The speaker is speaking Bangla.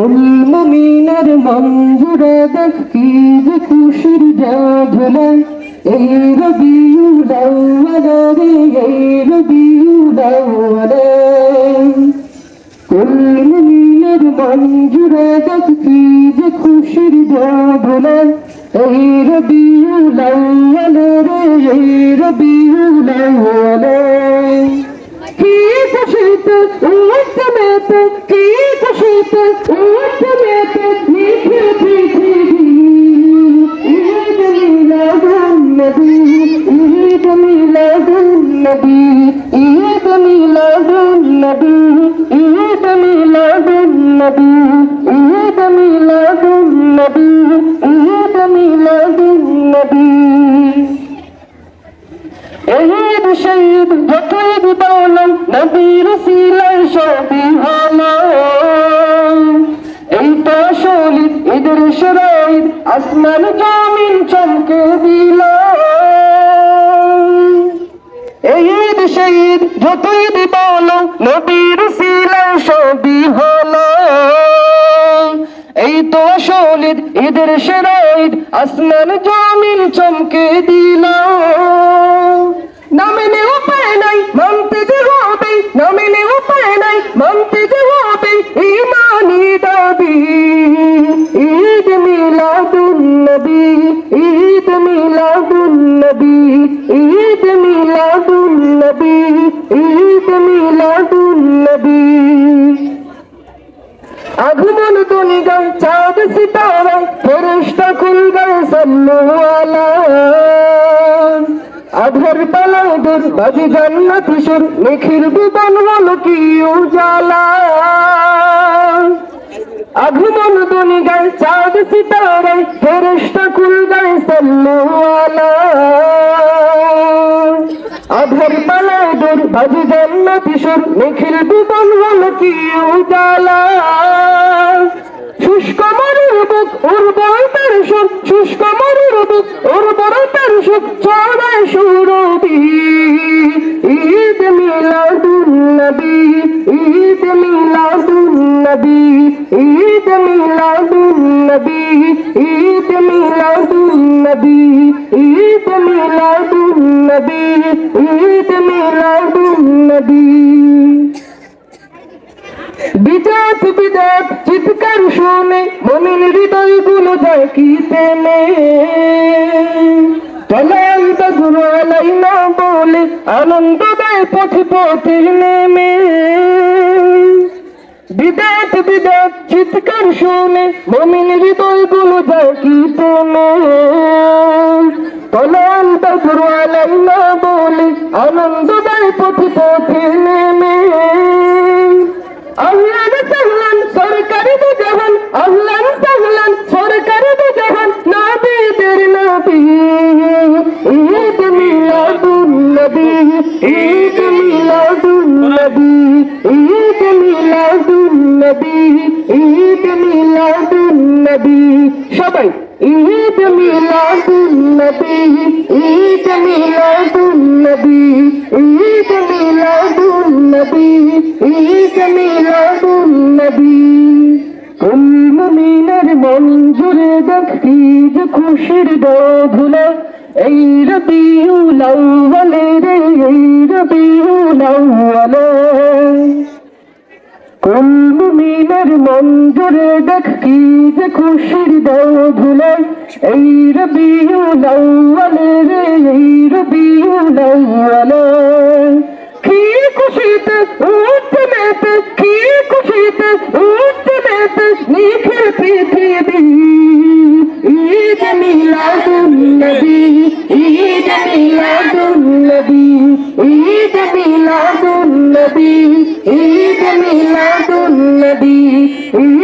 কুল মুমিনের মঞ্জুরে দেখ কি যে খুশির জাগলে। এই রবিউল আউয়ালে রে এই রবিউল আউয়ালে। কুল মুমিনের মঞ্জুরে দেখ কি যে খুশির জাগলে, এই রবিউল আউয়ালে রে, এই রবিউল আউয়ালে। কি খুশিতে উঠমেতে কি ঈদ শহীদ যতই বিদালম নবীর সিলাই সবই হলো। এই তো শহীদ ঈদের শরাইদ আসমান জমিন চমকে দিল। এই ঈদ শহীদ যতই বিদালম নবীর সিলাই সবই হলো। এই তো শহীদ ঈদের শরাইদ আসমান জমিন চমকে দিল। আগমন দুনি গাই চাঁদ সিতারা ফেরিস্তা খুল গাই আলা আধার পালা দূর বাজি জান্নাত সুর নিখির বিবন হলো কি উজালা। আগমন দুনিগাই চাঁদ সুর নিখিল বিবন হলো কি উজালা। শুষ্ক মরুর বুক উর্বরতার সুখ, শুষ্ক মরুর বুক উর্বরতার সুখ ছড়ায় সুরবি ঈদ মিলাদুন নবী, ঈদ ঈদ মিলাদুন নবী, ঈদ শুনে, মমিন হৃদয়গুলো যায় কি না বলে আনন্দ দেয় পথে পথে নেমে। বিদাত বিদাত, চিৎকার শুনে, মমিন হৃদয়গুলো যায় কি ঈদ মিলাদুন নবী। সবাই, ঈদ মিলাদুন নবী, ঈদ মিলাদুন নবী, ঈদ মিলাদুন নবী, ঈদ মিলাদুন নবী। কুল মুমিনের মন জুড়ে দেখি যে খুশির দোধুলা এই রবিউল আউয়ালে রে, এই রবিউল আউয়ালে। কুল মন জুড়ে দেখি যে খুশির দোধুলা এই রবিউল আউয়ালে রে এই রবিউল আউয়ালে। কি খুশিতে উঠতে কি খুশিতে উঠতে নিখিল পৃথিবী। ঈদ মিলাদুন নবী, ঈদ মিলাদুন নবী, ঈদ মিলাদুন নবী, ঈদ মিলাদুন mm -hmm.